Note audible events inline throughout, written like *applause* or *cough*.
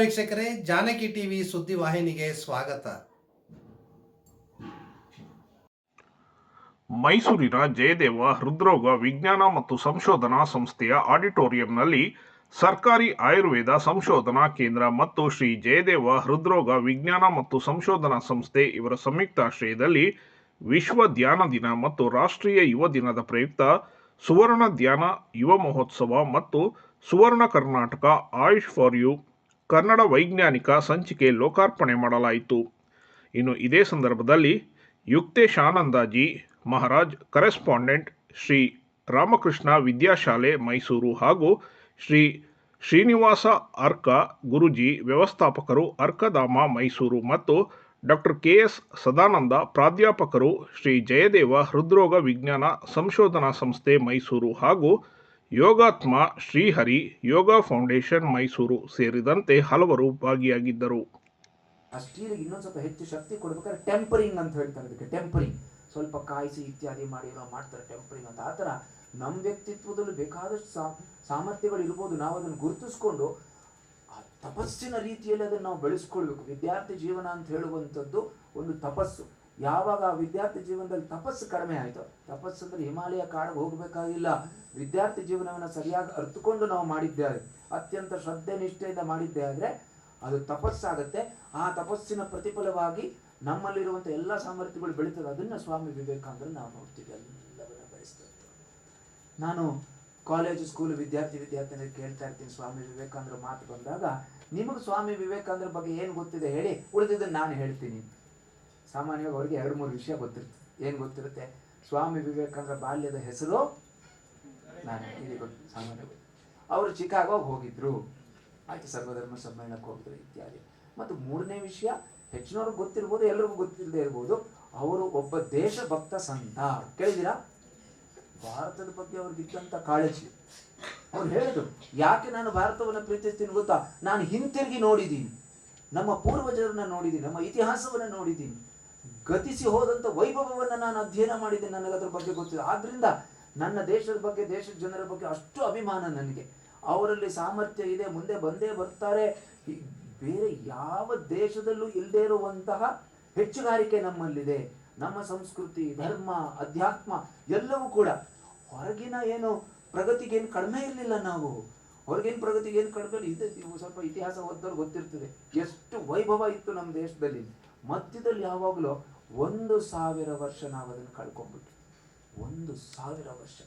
ವೀಕ್ಷಕರೇ, ಜಾನಕಿ ಟಿವಿ ಸುದ್ದಿ ವಾಹಿನಿಗೆ ಸ್ವಾಗತ. ಮೈಸೂರಿನ ಜಯದೇವ ಹೃದ್ರೋಗ ವಿಜ್ಞಾನ ಮತ್ತು ಸಂಶೋಧನಾ ಸಂಸ್ಥೆಯ ಆಡಿಟೋರಿಯಂನಲ್ಲಿ ಸರ್ಕಾರಿ ಆಯುರ್ವೇದ ಸಂಶೋಧನಾ ಕೇಂದ್ರ ಮತ್ತು ಶ್ರೀ ಜಯದೇವ ಹೃದ್ರೋಗ ವಿಜ್ಞಾನ ಮತ್ತು ಸಂಶೋಧನಾ ಸಂಸ್ಥೆ ಇವರ ಸಂಯುಕ್ತಾಶ್ರಯದಲ್ಲಿ ವಿಶ್ವ ಧ್ಯಾನ ದಿನ ಮತ್ತು ರಾಷ್ಟ್ರೀಯ ಯುವ ದಿನದ ಪ್ರಯುಕ್ತ ಸುವರ್ಣ ಧ್ಯಾನ ಯುವ ಮಹೋತ್ಸವ ಮತ್ತು ಸುವರ್ಣ ಕರ್ನಾಟಕ ಆಯುಷ್ ಫಾರ್ ಯು ಕನ್ನಡ ವೈಜ್ಞಾನಿಕ ಸಂಚಿಕೆ ಲೋಕಾರ್ಪಣೆ ಮಾಡಲಾಯಿತು. ಇನ್ನು ಇದೇ ಸಂದರ್ಭದಲ್ಲಿ ಯುಕ್ತೇಶಾನಂದಾಜಿ ಮಹಾರಾಜ್, ಕರೆಸ್ಪಾಂಡೆಂಟ್ ಶ್ರೀ ರಾಮಕೃಷ್ಣ ವಿದ್ಯಾಶಾಲೆ, ಮೈಸೂರು ಹಾಗೂ ಶ್ರೀ ಶ್ರೀನಿವಾಸ ಅರ್ಕ ಗುರುಜಿ, ವ್ಯವಸ್ಥಾಪಕರು ಅರ್ಕಧಾಮ, ಮೈಸೂರು ಮತ್ತು ಡಾಕ್ಟರ್ ಕೆ ಎಸ್ ಸದಾನಂದ, ಪ್ರಾಧ್ಯಾಪಕರು ಶ್ರೀ ಜಯದೇವ ಹೃದ್ರೋಗ ವಿಜ್ಞಾನ ಸಂಶೋಧನಾ ಸಂಸ್ಥೆ, ಮೈಸೂರು ಹಾಗೂ ಯೋಗಾತ್ಮ ಶ್ರೀಹರಿ ಯೋಗ ಫೌಂಡೇಶನ್ ಮೈಸೂರು ಸೇರಿದಂತೆ ಹಲವರು ಭಾಗಿಯಾಗಿದ್ದರು. ಅಷ್ಟೇ, ಇನ್ನೊಂದು ಸ್ವಲ್ಪ ಹೆಚ್ಚು ಶಕ್ತಿ ಕೊಡ್ಬೇಕಾದ್ರೆ ಟೆಂಪರಿಂಗ್ ಅಂತ ಹೇಳ್ತಾರೆ ಅದಕ್ಕೆ, ಟೆಂಪರಿಂಗ್. ಸ್ವಲ್ಪ ಕಾಯಿಸಿ ಇತ್ಯಾದಿ ಮಾಡಿ ಏನೋ ಮಾಡ್ತಾರೆ, ಟೆಂಪರಿಂಗ್ ಅಂತ. ಆ ಥರ ನಮ್ಮ ವ್ಯಕ್ತಿತ್ವದಲ್ಲಿ ಬೇಕಾದಷ್ಟು ಸಾ, ಸಾಮರ್ಥ್ಯಗಳು ಇರ್ಬೋದು. ನಾವು ಅದನ್ನು ಗುರುತಿಸ್ಕೊಂಡು ಆ ತಪಸ್ಸಿನ ರೀತಿಯಲ್ಲಿ ಅದನ್ನು ನಾವು ಬೆಳೆಸ್ಕೊಳ್ಬೇಕು. ವಿದ್ಯಾರ್ಥಿ ಜೀವನ ಅಂತ ಹೇಳುವಂಥದ್ದು ಒಂದು ತಪಸ್ಸು. ಯಾವಾಗ ಆ ವಿದ್ಯಾರ್ಥಿ ಜೀವನದಲ್ಲಿ ತಪಸ್ಸು ಕಡಿಮೆ ಆಯಿತು, ತಪಸ್ಸು ಅಂದರೆ ಹಿಮಾಲಯ ಕಾಡಿಗೆ ಹೋಗಬೇಕಾಗಿಲ್ಲ. ವಿದ್ಯಾರ್ಥಿ ಜೀವನವನ್ನು ಸರಿಯಾಗಿ ಅರ್ಥಕೊಂಡು ನಾವು ಮಾಡಿದ್ದೇವೆ. ಅತ್ಯಂತ ಶ್ರದ್ಧೆ ನಿಷ್ಠೆಯಿಂದ ಮಾಡಿದ್ದೆ ಆದರೆ ಅದು ತಪಸ್ಸಾಗುತ್ತೆ. ಆ ತಪಸ್ಸಿನ ಪ್ರತಿಫಲವಾಗಿ ನಮ್ಮಲ್ಲಿರುವಂಥ ಎಲ್ಲ ಸಾಮರ್ಥ್ಯಗಳು ಬೆಳೀತದೆ ಅದನ್ನು ಸ್ವಾಮಿ ವಿವೇಕಾನಂದರು ನಾವು ನೋಡ್ತೀವಿ. ಎಲ್ಲವನ್ನ ನಾನು ಕಾಲೇಜು ಸ್ಕೂಲ್ ವಿದ್ಯಾರ್ಥಿ, ವಿದ್ಯಾರ್ಥಿನಿಗೆ ಕೇಳ್ತಾ ಇರ್ತೀನಿ. ಸ್ವಾಮಿ ವಿವೇಕಾನಂದರ ಮಾತು ಬಂದಾಗ, ನಿಮಗೆ ಸ್ವಾಮಿ ವಿವೇಕಾನಂದರ ಬಗ್ಗೆ ಏನು ಗೊತ್ತಿದೆ ಹೇಳಿ, ಉಳಿದಿದ್ದನ್ನು ನಾನು ಹೇಳ್ತೀನಿ. ಸಾಮಾನ್ಯವಾಗಿ ಅವರಿಗೆ ಎರಡು ಮೂರು ವಿಷಯ ಗೊತ್ತಿರ್ತದೆ ಏನು ಗೊತ್ತಿರುತ್ತೆ? ಸ್ವಾಮಿ ವಿವೇಕಾನಂದರ ಬಾಲ್ಯದ ಹೆಸರು ನಾನು ಇಲ್ಲಿ ಗೊತ್ತು ಸಾಮಾನ್ಯ ಅವರು ಚಿಕಾಗೋಗೆ ಹೋಗಿದ್ರು. ಆಯ್ತು, ಸರ್ವಧರ್ಮ ಸಮ್ಮೇಳನಕ್ಕೆ ಹೋಗಿದ್ರು ಇತ್ಯಾದಿ. ಮತ್ತು ಮೂರನೇ ವಿಷಯ, ಹೆಚ್ಚಿನವ್ರಿಗೆ ಗೊತ್ತಿರ್ಬೋದು ಎಲ್ಲರಿಗೂ ಗೊತ್ತಿಲ್ಲದೆ ಇರ್ಬೋದು, ಅವರು ಒಬ್ಬ ದೇಶಭಕ್ತ ಸಂತ ಕೇಳಿದಿರಾ ಭಾರತದ ಬಗ್ಗೆ ಅವ್ರಿಗಿದ್ದಂಥ ಕಾಳಜಿ. ಅವ್ರು ಹೇಳಿದ್ರು, ಯಾಕೆ ನಾನು ಭಾರತವನ್ನು ಪ್ರೀತಿಸ್ತೀನಿ ಗೊತ್ತಾ? ನಾನು ಹಿಂತಿರುಗಿ ನೋಡಿದ್ದೀನಿ. ನಮ್ಮ ಪೂರ್ವಜರನ್ನ ನೋಡಿದ್ದೀನಿ, ನಮ್ಮ ಇತಿಹಾಸವನ್ನು ನೋಡಿದ್ದೀನಿ. ಗತಿಸಿ ಹೋದಂಥ ವೈಭವವನ್ನು ನಾನು ಅಧ್ಯಯನ ಮಾಡಿದೆ ನನಗೆ ಅದ್ರ ಬಗ್ಗೆ ಗೊತ್ತಿದೆ ಆದ್ದರಿಂದ ನನ್ನ ದೇಶದ ಬಗ್ಗೆ, ದೇಶದ ಜನರ ಬಗ್ಗೆ ಅಷ್ಟು ಅಭಿಮಾನ ನನಗೆ. ಅವರಲ್ಲಿ ಸಾಮರ್ಥ್ಯ ಇದೆ, ಮುಂದೆ ಬಂದೇ ಬರ್ತಾರೆ. ಬೇರೆ ಯಾವ ದೇಶದಲ್ಲೂ ಇಲ್ಲದೆ ಇರುವಂತಹ ಹೆಚ್ಚುಗಾರಿಕೆ ನಮ್ಮಲ್ಲಿದೆ. ನಮ್ಮ ಸಂಸ್ಕೃತಿ, ಧರ್ಮ, ಅಧ್ಯಾತ್ಮ ಎಲ್ಲವೂ ಕೂಡ. ಹೊರಗಿನ ಏನು ಪ್ರಗತಿಗೇನು ಕಡಿಮೆ ಇರಲಿಲ್ಲ ನಾವು. ಹೊರಗಿನ ಪ್ರಗತಿಗೆ ಏನು ಕಡಿಮೆ. ಇದೆ ನೀವು ಸ್ವಲ್ಪ ಇತಿಹಾಸ ಓದ್ದವ್ರು ಗೊತ್ತಿರ್ತದೆ. ಎಷ್ಟು ವೈಭವ ಇತ್ತು ನಮ್ಮ ದೇಶದಲ್ಲಿ. ಮಧ್ಯದಲ್ಲಿ ಯಾವಾಗಲೂ ಒಂದು ಸಾವಿರ ವರ್ಷ ನಾವು ಅದನ್ನು ಕಳ್ಕೊಂಡ್ಬಿಟ್ವಿ. ಒಂದು ಸಾವಿರ ವರ್ಷ.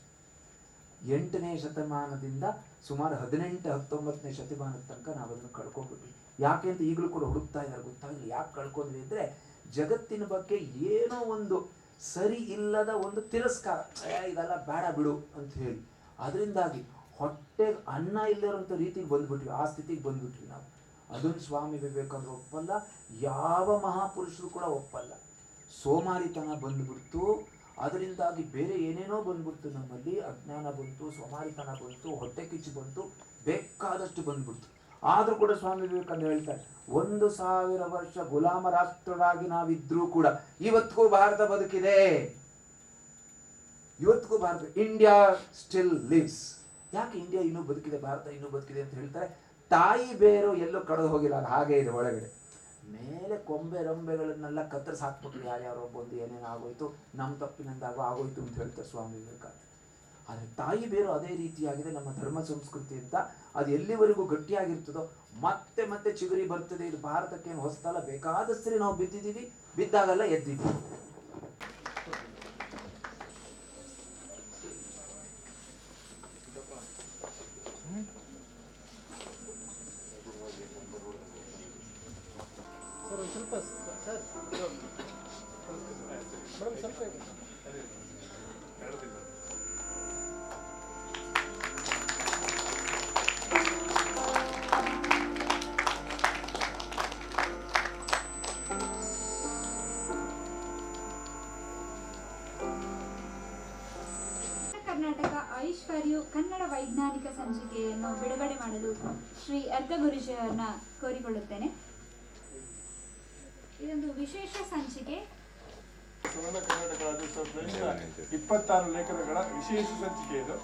ಎಂಟನೇ ಶತಮಾನದಿಂದ ಸುಮಾರು ಹದಿನೆಂಟು, ಹತ್ತೊಂಬತ್ತನೇ ಶತಮಾನದ ತನಕ ನಾವು ಅದನ್ನು ಕಳ್ಕೊಂಡ್ಬಿಟ್ವಿ. ಯಾಕೆ ಅಂತ ಈಗಲೂ ಕೂಡ ಹುಡುಕ್ತಾ ಇದ್ದಾರೆ ಗೊತ್ತಾಗಿಲ್ಲ ಯಾಕೆ ಕಳ್ಕೊಂಡ್ವಿ ಅಂದರೆ ಜಗತ್ತಿನ ಬಗ್ಗೆ ಏನೋ ಒಂದು ಸರಿ ಇಲ್ಲದ ಒಂದು ತಿರಸ್ಕಾರ. ಇದೆಲ್ಲ ಬೇಡ ಬಿಡು ಅಂತ ಹೇಳಿ. ಅದರಿಂದಾಗಿ ಹೊಟ್ಟೆಗೆ ಅನ್ನ ಇಲ್ಲದಂಥ ರೀತಿಗೆ ಬಂದ್ಬಿಟ್ವಿ, ಆ ಸ್ಥಿತಿಗೆ ಬಂದ್ಬಿಟ್ವಿ ನಾವು. ಅದನ್ನು ಸ್ವಾಮಿ ವಿವೇಕಾನಂದರು ಒಪ್ಪಲ್ಲ, ಯಾವ ಮಹಾಪುರುಷರು ಕೂಡ ಒಪ್ಪಲ್ಲ. ಸೋಮಾರಿತನ ಬಂದ್ಬಿಡ್ತು. ಅದರಿಂದಾಗಿ ಬೇರೆ ಏನೇನೋ ಬಂದ್ಬಿಡ್ತು ನಮ್ಮಲ್ಲಿ. ಅಜ್ಞಾನ ಬಂತು, ಸೋಮಾರಿತನ ಬಂತು, ಹೊಟ್ಟೆ ಕಿಚ್ಚು ಬಂತು, ಬೇಕಾದಷ್ಟು ಬಂದ್ಬಿಡ್ತು. ಆದ್ರೂ ಕೂಡ ಸ್ವಾಮಿ ವಿವೇಕಾನಂದ ಹೇಳ್ತಾರೆ, ಒಂದು ಸಾವಿರ ವರ್ಷ ಗುಲಾಮ ರಾಷ್ಟ್ರರಾಗಿ ನಾವಿದ್ರೂ ಕೂಡ ಇವತ್ತಿಗೂ ಭಾರತ ಬದುಕಿದೆ. ಇವತ್ತಿಗೂ ಭಾರತ, ಇಂಡಿಯಾ ಸ್ಟಿಲ್ ಲಿವ್ಸ್. ಯಾಕೆ ಇಂಡಿಯಾ ಇನ್ನೂ ಬದುಕಿದೆ, ಭಾರತ ಇನ್ನೂ ಬದುಕಿದೆ ಅಂತ ಹೇಳ್ತಾರೆ? ತಾಯಿ ಬೇರು ಎಲ್ಲೂ ಕಳೆದು ಹೋಗಿಲ್ಲ, ಹಾಗೆ ಇದೆ ಒಳಗಡೆ. ಮೇಲೆ ಕೊಂಬೆ ರಂಬೆಗಳನ್ನೆಲ್ಲ ಕತ್ತರಿಸಿ ಹಾಕ್ಬಿಟ್ರು ಯಾರ್ಯಾರೋ ಬಂದು ಏನೇನು ಆಗೋಯ್ತು ನಮ್ಮ ತಪ್ಪಿನಿಂದಾಗೋ ಆಗೋಯ್ತು ಅಂತ ಹೇಳ್ತಾರೆ ಸ್ವಾಮಿ ವಿವೇಕಾನಂದ. ಆದರೆ ತಾಯಿ ಬೇರು ಅದೇ ರೀತಿಯಾಗಿದೆ ನಮ್ಮ ಧರ್ಮ ಸಂಸ್ಕೃತಿ ಅಂತ. ಅದು ಎಲ್ಲಿವರೆಗೂ ಗಟ್ಟಿಯಾಗಿರ್ತದೋ, ಮತ್ತೆ ಮತ್ತೆ ಚಿಗುರಿ ಬರ್ತದೆ. ಇದು ಭಾರತಕ್ಕೆ ಏನು ಹೊಸತಲ್ಲ ಬೇಕಾದಷ್ಟು ನಾವು ಬಿದ್ದಿದ್ದೀವಿ, ಬಿದ್ದಾಗಲ್ಲ ಎದ್ದಿದ್ದೀವಿ. ಕರ್ನಾಟಕ ಐಶ್ವರ್ಯು ಕನ್ನಡ ವೈಜ್ಞಾನಿಕ ಸಂಚಿಕೆಯನ್ನು ಬಿಡುಗಡೆ ಮಾಡಲು ಶ್ರೀ ಅರ್ಧ ಗುರುಜಿಯವರನ್ನ ಕೋರಿಕೊಳ್ಳುತ್ತೇನೆ. ವಿಶೇಷ ಸಂಚಿಕೆ? ಸುವರ್ಣ ಕರ್ನಾಟಕ ರಾಜ್ಯೋತ್ಸವದಿಂದ ಇಪ್ಪತ್ತಾರು ಲೇಖನಗಳ ವಿಶೇಷ ಸಂಚಿಕೆ ಇದು.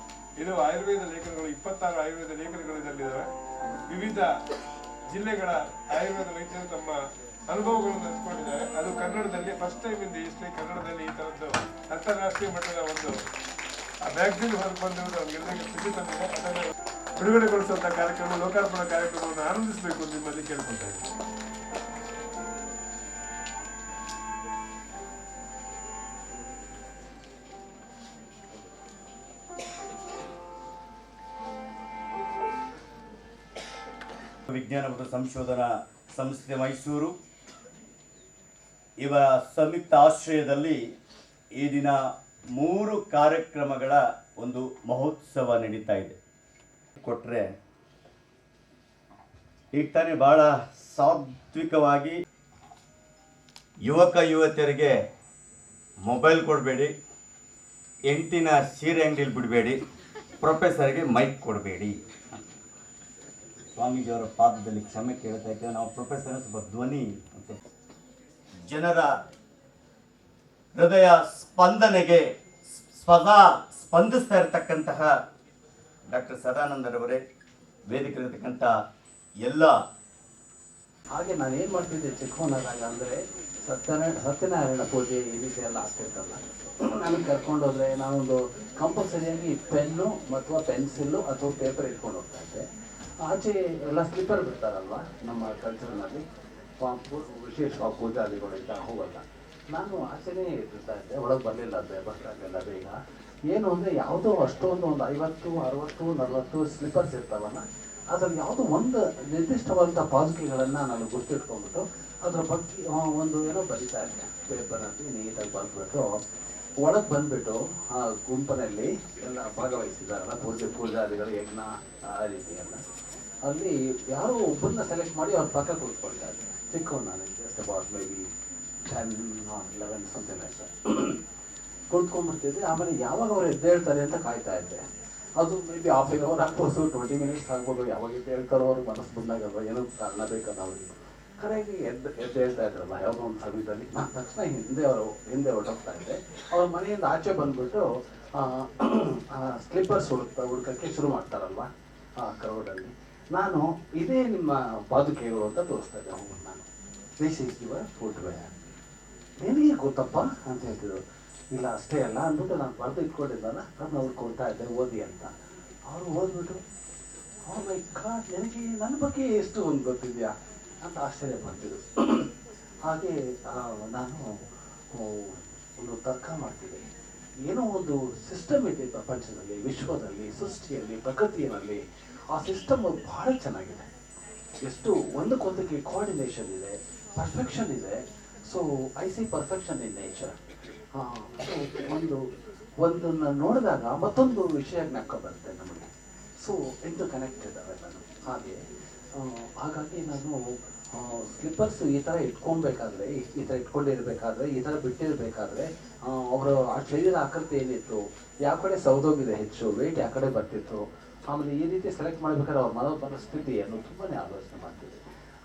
ಇದು ಆಯುರ್ವೇದ ಲೇಖನಗಳು ಇಪ್ಪತ್ತಾರು ಆಯುರ್ವೇದ ಲೇಖನಗಳು ಇದರಲ್ಲಿದ್ದಾವೆ ವಿವಿಧ ಜಿಲ್ಲೆಗಳ ಆಯುರ್ವೇದ ವೈದ್ಯರು ತಮ್ಮ ಅನುಭವಗಳನ್ನು ಹಂಚಿಕೊಂಡಿದ್ದಾರೆ. ಅದು ಕನ್ನಡದಲ್ಲಿ ಫಸ್ಟ್ ಟೈಮ್ ಇಂದ ಇಷ್ಟೇ ಕನ್ನಡದಲ್ಲಿ ಈ ತರದ್ದು ಅಂತಾರಾಷ್ಟ್ರೀಯ ಮಟ್ಟದ ಒಂದು ಮ್ಯಾಗ್ಝಿನ್ ಹೊರಗೆ ಬಂದಿರುವುದು ನಮಗೆಲ್ಲರಿಗೂ ಖುಷಿ ತಂದಿದೆ. ಅದನ್ನು ಬಿಡುಗಡೆಗೊಳಿಸುವಂತಹ ಕಾರ್ಯಕ್ರಮ ಲೋಕಾರ್ಪಣಾ ಕಾರ್ಯಕ್ರಮವನ್ನು ಆನಂದಿಸಬೇಕು ಅಂತ ನಿಮ್ಮಲ್ಲಿ ಕೇಳ್ಕೊಳ್ತಾ ಇದ್ದೀನಿ. ವಿಜ್ಞಾನ ಮತ್ತು ಸಂಶೋಧನಾ ಸಂಸ್ಥೆ ಮೈಸೂರು. ಇವರ ಸಂಯುಕ್ತ ಆಶ್ರಯದಲ್ಲಿ ಈ ದಿನ ಮೂರು ಕಾರ್ಯಕ್ರಮಗಳ ಒಂದು ಮಹೋತ್ಸವ ನಡೀತಾ ಇದೆ. ಕೊಟ್ಟರೆ ಈಗ ತಾನೇ ಬಹಳ ಸಾತ್ವಿಕವಾಗಿ ಯುವಕ ಯುವತಿಯರಿಗೆ ಮೊಬೈಲ್ ಕೊಡಬೇಡಿ ಎಂಟಿನ ಸೀರೆ ಅಂಗಡಿಲಿ ಬಿಡಬೇಡಿ ಪ್ರೊಫೆಸರ್ಗೆ ಮೈಕ್ ಕೊಡಬೇಡಿ. ಸ್ವಾಮೀಜಿಯವರ ಪಾದದಲ್ಲಿ ಕ್ಷಮೆ ಕೇಳ್ತಾ ಇದ್ದೇವೆ. ನಾವು ಪ್ರೊಫೆಸರ್ ಸ್ವಲ್ಪ ಧ್ವನಿ ಅಂತ. ಜನರ ಹೃದಯ ಸ್ಪಂದನೆಗೆ ಸದಾ ಸ್ಪಂದಿಸ್ತಾ ಇರತಕ್ಕಂತಹ ಡಾಕ್ಟರ್ ಸದಾನಂದರವರೇ ವೇದಿಕೆಯಲ್ಲಿರ್ತಕ್ಕಂಥ ಎಲ್ಲ ಹಾಗೆ ನಾನು ಏನು ಮಾಡ್ತಿದ್ದೆ ಚಿಕ್ಕವನಾದಾಗ ಅಂದರೆ ಸತ್ಯನಾರಾಯಣ ಸತ್ಯನಾರಾಯಣ ಪೂಜೆ ಈ ರೀತಿ ಎಲ್ಲ ಆಗ್ತಿರ್ತಲ್ಲ ನಾನು ಕರ್ಕೊಂಡೋದ್ರೆ ನಾನೊಂದು ಕಂಪಲ್ಸರಿಯಾಗಿ ಪೆನ್ನು ಅಥವಾ ಪೆನ್ಸಿಲ್ಲು ಅಥವಾ ಪೇಪರ್ ಇಟ್ಕೊಂಡು ಹೋಗ್ತಾ ಇದ್ದೆ. ಆಚೆ ಎಲ್ಲ ಸ್ಲಿಪ್ಪರ್ ಬಿಡ್ತಾರಲ್ವ? ನಮ್ಮ ಕಲ್ಚರ್ನಲ್ಲಿ ವಿಶೇಷವಾಗಿ ಪೂಜಾದಿಗಳಿಂದ ಹೋಗಲ್ಲ. ನಾನು ಆಚೆನೇ ಇರ್ತಾ ಇದ್ದೆ, ಒಳಗೆ ಬರಲಿಲ್ಲ ಅದೇ ಬರ್ತಾಗಲ್ಲ ಬೇಗ. ಏನು ಅಂದರೆ ಯಾವುದೋ ಅಷ್ಟೊಂದು ಒಂದು ಐವತ್ತು, ಅರವತ್ತು, ನಲವತ್ತು ಸ್ಲಿಪ್ಪರ್ಸ್ ಇರ್ತಾವಲ್ಲ, ಅದ್ರಲ್ಲಿ ಯಾವುದೋ ಒಂದು ನಿರ್ದಿಷ್ಟವಾದಂಥ ಪಾಸಿಟಿವ್ಗಳನ್ನು ನಾನು ಗುರ್ತಿಟ್ಕೊಂಡ್ಬಿಟ್ಟು ಅದರ ಬಗ್ಗೆ ಒಂದು ಏನೋ ಬರಿತಾ ಇದ್ದೆ. ಪೇಪರಲ್ಲಿ ನೀಟಾಗಿ ಬಂದ್ಬಿಟ್ಟು ಒಳಗೆ ಬಂದ್ಬಿಟ್ಟು ಆ ಗುಂಪಿನಲ್ಲಿ ಎಲ್ಲ ಭಾಗವಹಿಸಿದಾರಲ್ಲ ಪೂಜೆ ಪೂಜಾದಿಗಳು ಯಜ್ಞ, ಆ ರೀತಿಯೆಲ್ಲ ಅಲ್ಲಿ ಯಾರೋ ಒಬ್ಬರನ್ನ ಸೆಲೆಕ್ಟ್ ಮಾಡಿ ಅವ್ರ ಪಕ್ಕ ಕೂತ್ಕೊಳ್ತಾ ಇದ್ದೆ ಚಿಕ್ಕವನು ನಾನು just about maybe ten eleven something like ಕುತ್ಕೊಂಡ್ಬಿಡ್ತಿದ್ದೆ, ಆಮೇಲೆ ಯಾವಾಗ ಅವ್ರು ಎದ್ದೇಳ್ತಾರೆ ಅಂತ ಕಾಯ್ತಾ ಇದ್ದೆ. ಅದು maybe half an hour ಆಗ್ಬೋದು ಟ್ವೆಂಟಿ ಮಿನಿಟ್ಸ್ ಆಗ್ಬೋದು, ಯಾವಾಗ ಎದ್ದೇಳ್ತಾರೋ ಅವ್ರಿಗೆ ಮನಸ್ಸು ಬಂದಾಗಲ್ವ ಏನೋ ಕಾರಣ ಬೇಕಲ್ಲ ಅವ್ರಿಗೆ. ಕರೆಗೆ ಎದ್ದು ಎದ್ದು ಹೇಳ್ತಾ ಇದ್ರಲ್ಲ, ಯಾವುದೋ ಒಂದು ಸಮಯದಲ್ಲಿ. ನಾನು ತಕ್ಷಣ ಹಿಂದೆ ಅವರು, ಹಿಂದೆ ಹೊರಟೋಗ್ತಾ ಇದ್ದೆ. ಅವ್ರ ಮನೆಯಿಂದ ಆಚೆ ಬಂದ್ಬಿಟ್ಟು ಸ್ಲಿಪ್ಪರ್ಸ್ ಹುಡುಕ್ತಾ ಹುಡುಕಕ್ಕೆ ಶುರು ಮಾಡ್ತಾರಲ್ವ, ಆ ಕ್ರೌಡಲ್ಲಿ ನಾನು ಇದೇ ನಿಮ್ಮ ಪಾದುಕೆಗಳು ಅಂತ ತೋರಿಸ್ತಾ ಇದ್ದೆ ಅವ್ರಿಗೆ ನಾನು. ದಿಸ್ ಈಸ್ ಯುವರ್ ಫುಡ್ ನಿನಗೆ ಗೊತ್ತಪ್ಪ ಅಂತ ಹೇಳ್ತಿದ್ರು. ಇಲ್ಲ, ಅಷ್ಟೇ ಅಲ್ಲ ಅಂದ್ಬಿಟ್ಟು ನಾನು ಬರೆದು ಇಟ್ಕೊಂಡಿದ್ದಲ್ಲ, ಅದನ್ನ ಅವ್ರು ಕೊಡ್ತಾ ಇದ್ದೆ, ಓದಿ ಅಂತ. ಅವರು ಓದ್ಬಿಟ್ಟು ಅವ್ರ ಲೈಕ್ ನನಗೆ ನನ್ನ ಬಗ್ಗೆ ಎಷ್ಟು ಒಂದು ಗೊತ್ತಿದೆಯಾ? ಅಂತ ಆಶ್ಚರ್ಯ ಪಡ್ತಿದ್ರು. ಹಾಗೆ ನಾನು ಒಂದು ತರ್ಕ ಮಾಡ್ತಿದ್ದೆ. ಏನೋ ಒಂದು ಸಿಸ್ಟಮ್ ಇದೆ ಪ್ರಪಂಚದಲ್ಲಿ, ವಿಶ್ವದಲ್ಲಿ, ಸೃಷ್ಟಿಯಲ್ಲಿ, ಪ್ರಕೃತಿಯಲ್ಲಿ. ಆ ಸಿಸ್ಟಮ್ ಬಹಳ ಚೆನ್ನಾಗಿದೆ. ಎಷ್ಟು ಒಂದಕ್ಕೊಂದಕ್ಕೆ ಕೋಆರ್ಡಿನೇಷನ್ ಇದೆ ಪರ್ಫೆಕ್ಷನ್ ಇದೆ. So I see perfection in nature ಒಂದು, ಒಂದನ್ನು ನೋಡಿದಾಗ ಮತ್ತೊಂದು ವಿಷಯ ಜ್ಞಾಪಕ ಬರುತ್ತೆ ನಮಗೆ. ಸೊ ಇಂಟು ಕನೆಕ್ಟೆಡ್ ಅವೆಲ್ಲ ಹಾಗೆ ಹಾಗಾಗಿ ನಾನು ಸ್ಲಿಪ್ಪರ್ಸ್ ಈ ಥರ ಇಟ್ಕೊಬೇಕಾದ್ರೆ ಈ- ಈ ಥರ ಇಟ್ಕೊಂಡಿರ್ಬೇಕಾದ್ರೆ, ಈ ಥರ ಬಿಟ್ಟಿರಬೇಕಾದ್ರೆ ಅವರ ಆ ಶರೀರ ಆಕೃತಿ ಏನಿತ್ತು? ಯಾವ ಕಡೆ ಸೌದೋಗಿದೆ ಹೆಚ್ಚು? ವೆಯ್ಟ್ ಯಾವ ಕಡೆ ಬರ್ತಿತ್ತು? ಆಮೇಲೆ ಈ ರೀತಿ ಸೆಲೆಕ್ಟ್ ಮಾಡಬೇಕಾದ್ರೆ ಅವ್ರ ಮನೋ ಪರಿಸ್ಥಿತಿ ಅನ್ನೋದು ತುಂಬಾ ಆಲೋಚನೆ ಮಾಡ್ತಿದೆ.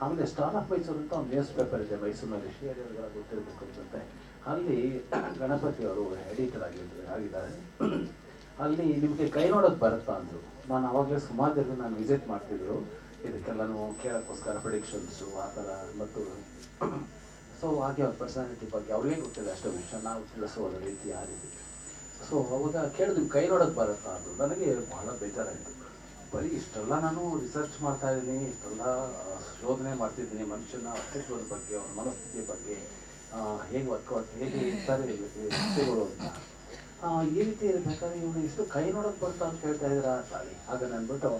ಆಮೇಲೆ ಸ್ಟಾರ್ ಆಫ್ ಮೈಸೂರು ಅಂತ ಒಂದು ನ್ಯೂಸ್ ಪೇಪರ್ ಇದೆ, ಮೈಸೂರಿನಲ್ಲಿ ಶ್ರೀಹರಿಯವರಿಗೆಲ್ಲ ಗೊತ್ತಿರಬೇಕು ಅನ್ಸುತ್ತೆ ಅಲ್ಲಿ ಗಣಪತಿ ಅವರು ಎಡಿಟರ್ ಆಗಿದ್ದಾರೆ. ಆಗಿದ್ದಾರೆ ಅಲ್ಲಿ ನಿಮಗೆ ಕೈ ನೋಡೋಕ್ಕೆ ಬರುತ್ತಾ ಅಂದರು. ನಾನು ಅವಾಗಲೇ ಸುಮಾರು ನಾನು ವಿಸಿಟ್ ಮಾಡ್ತಿದ್ರು. ಇದಕ್ಕೆಲ್ಲನೂ ಕೇಳೋಕ್ಕೋಸ್ಕರ ಪ್ರಿಡಿಕ್ಷನ್ಸು ಆ ಥರ ಮತ್ತು *coughs* ಸೊ ಹಾಗೆ ಅವ್ರ ಪರ್ಸನಾಲಿಟಿ ಬಗ್ಗೆ ಅವ್ರಿಗೆ ಗೊತ್ತಿಲ್ಲ, ಅಷ್ಟು ವಿಷಯ ನಾವು ತಿಳಿಸೋದ ರೀತಿ ಆ ರೀತಿ. ಸೊ ಅವಾಗ ಕೇಳಿದ್ರು ಕೈ ನೋಡೋಕೆ ಬರುತ್ತಾ ಅದು ನನಗೆ ಭಾಳ ಬೇಜಾರಾಯಿತು. ಬರೀ ಇಷ್ಟೆಲ್ಲ ನಾನು ರಿಸರ್ಚ್ ಮಾಡ್ತಾ ಇದ್ದೀನಿ, ಇಷ್ಟೆಲ್ಲ ಶೋಧನೆ ಮಾಡ್ತಿದ್ದೀನಿ, ಮನುಷ್ಯನ ಅಸ್ತಿತ್ವದ ಬಗ್ಗೆ ಅವನ ಮನಸ್ಥಿತಿಯ ಬಗ್ಗೆ ಹೇಗೆ ವರ್ಕೌಟ್, ಹೇಗೆ ಇರ್ತಾರೆ ವ್ಯಕ್ತಿಗಳು ಅಂತ. ಈ ರೀತಿ ಇರಬೇಕಾದ್ರೆ ಇವನು ಇಷ್ಟು ಕೈ ನೋಡೋಕೆ ಬರ್ತಾ ಅಂತ ಹೇಳ್ತಾ ಇದ್ದೀರಾ ಸಾರಿ ಆಗ ಅಂದ್ಬಿಟ್ಟು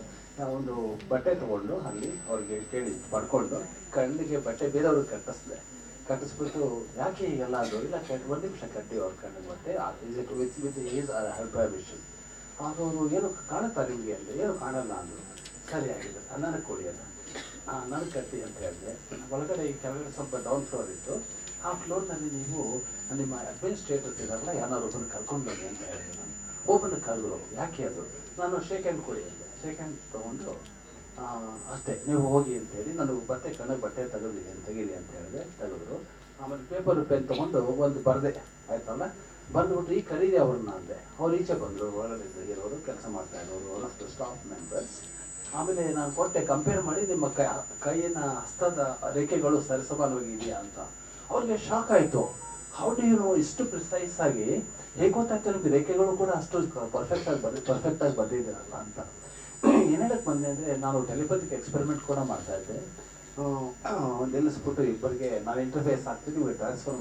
ಒಂದು ಬಟ್ಟೆ ತೊಗೊಂಡು ಅಲ್ಲಿ ಅವ್ರಿಗೆ ಕೇಳಿ, ಪಡ್ಕೊಂಡು, ಕಣ್ಣಿಗೆ ಬಟ್ಟೆ ಬೇರೆಯವ್ರಿಗೆ ಕಟ್ಟಿಸ್ದೆ. ಕಟ್ಟಿಸ್ಬಿಟ್ಟು ಯಾಕೆ ಹೀಗೆಲ್ಲ ಅದು ಇಲ್ಲ ಕಟ್ ಒಂದು ನಿಮಿಷ ಕಟ್ಟಿ ಅವ್ರ ಕಣ್ಣು ಮತ್ತೆ with with is are help vision ಆಗ ಅವರು ಏನು ಕಾಣುತ್ತಾ ನಿಮಗೆ ಅಂದರೆ ಏನು ಕಾಣಲ್ಲ ಅಂದರು. ಸರಿ, ಆಗಿದೆ. ನನಗೆ ಕೊಡಿ ಅದು ನನಗೆ ಕಟ್ಟಿ ಅಂತ ಹೇಳಿದೆ. ಒಳಗಡೆ ಈ ಕೆಳಗಡೆ ಸ್ವಲ್ಪ ಡೌನ್ ಫ್ಲೋರ್ ಇತ್ತು. ಆ ಫ್ಲೋರ್ನಲ್ಲಿ ನೀವು ನಿಮ್ಮ ಅಡ್ಮಿನಿಸ್ಟ್ರೇಟರ್ಸ್ ಇದಾರಲ್ಲ ಯಾರು ಒಬ್ಬನ ಕರ್ಕೊಂಡು ಬನ್ನಿ ಅಂತ ಹೇಳಿದೆ ನಾನು. ಒಬ್ಬನ ಕರೆದ್ರು ಯಾಕೆ ಅದು? ನಾನು ಶೇಕ್ ಹ್ಯಾಂಡ್ ಕೊಡಿ ಅಂದೆ ಶೇಕ್ ಹ್ಯಾಂಡ್ ತೊಗೊಂಡು ಅಷ್ಟೇ. ನೀವು ಹೋಗಿ ಅಂತೇಳಿ ನನಗೆ ಬಟ್ಟೆ ಕಣ್ಣ ಬಟ್ಟೆ ತಗದು ತೆಗೀಲಿ ಅಂತ ಹೇಳಿದೆ, ತೆಗೆದ್ರು. ಆಮೇಲೆ ಪೇಪರ್ ಪೆನ್ ತೊಗೊಂಡು ಒಂದು ಬರದೆ, ಆಯ್ತಲ್ಲ? ಬಂದ್ಬಿಟ್ಟು ಈ ಕರೀರಿ ಅವ್ರನ್ನ ಅಂದೆ. ಅವ್ರು ಈಚೆ ಬಂದರು, ಒಳಗಡೆ ಇರೋರು ಕೆಲಸ ಮಾಡ್ತಾ ಇರೋರು, ಒಂದಷ್ಟು ಸ್ಟಾಫ್ ಮೆಂಬರ್ಸ್ ಆಮೇಲೆ ನಾನು ಕೊಟ್ಟೆ ಕಂಪೇರ್ ಮಾಡಿ ನಿಮ್ಮ ಕೈ ಹಸ್ತದ ರೇಖೆಗಳು ಸರಿಸಮಾನವಾಗಿದೆಯಾ ಅಂತ. ಅವ್ರಿಗೆ ಶಾಕ್ ಆಯಿತು. ಹೌ ಡು ಯು ನೋ ಇಷ್ಟು ಪ್ರಿಸೈಸ್ ಆಗಿ? ಹೇಗೆ ಗೊತ್ತಾಯ್ತು ರೇಖೆಗಳು ಕೂಡ ಅಷ್ಟು ಪರ್ಫೆಕ್ಟ್ ಆಗಿ ಪರ್ಫೆಕ್ಟಾಗಿ ಪರ್ಫೆಕ್ಟ್ ಆಗಿ ಬಂದಿದ್ದೀರಲ್ಲ ಅಂತ. ಏನೇಳಕ್ ಬಂದೆ ಅಂದ್ರೆ ನಾನು ಟೆಲಿಪತಿಕ್ ಎಕ್ಸ್ಪೆರಿಮೆಂಟ್ ಕೂಡ ಮಾಡ್ತಾ ಇದ್ದೆ. ನಿಲ್ಲಿಸ್ಬಿಟ್ಟು ಇಬ್ಬರಿಗೆ ನಾವು ಇಂಟರ್ಫೇಸ್ ಹಾಕ್ತೀವಿ ಟ್ರಾನ್ಸ್ಫರ್